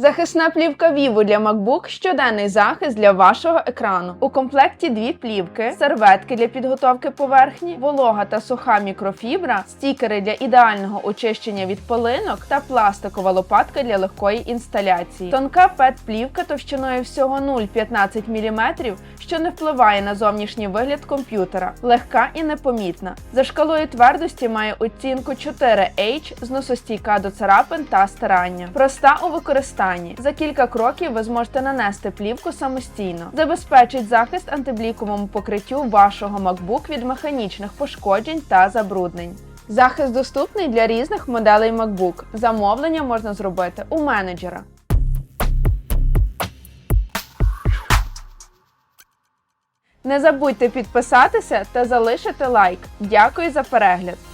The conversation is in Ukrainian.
Захисна плівка Vivo для MacBook – щоденний захист для вашого екрану. У комплекті дві плівки, серветки для підготовки поверхні, волога та суха мікрофібра, стікери для ідеального очищення від пилинок та пластикова лопатка для легкої інсталяції. Тонка пет-плівка товщиною всього 0,15 мм, що не впливає на зовнішній вигляд комп'ютера, легка і непомітна. За шкалою твердості має оцінку 4H, зносостійка до царапин та стирання. Проста у використанні. За кілька кроків ви зможете нанести плівку самостійно. Забезпечить захист антибліковому покриттю вашого MacBook від механічних пошкоджень та забруднень. Захист доступний для різних моделей MacBook. Замовлення можна зробити у менеджера. Не забудьте підписатися та залишити лайк. Дякую за перегляд!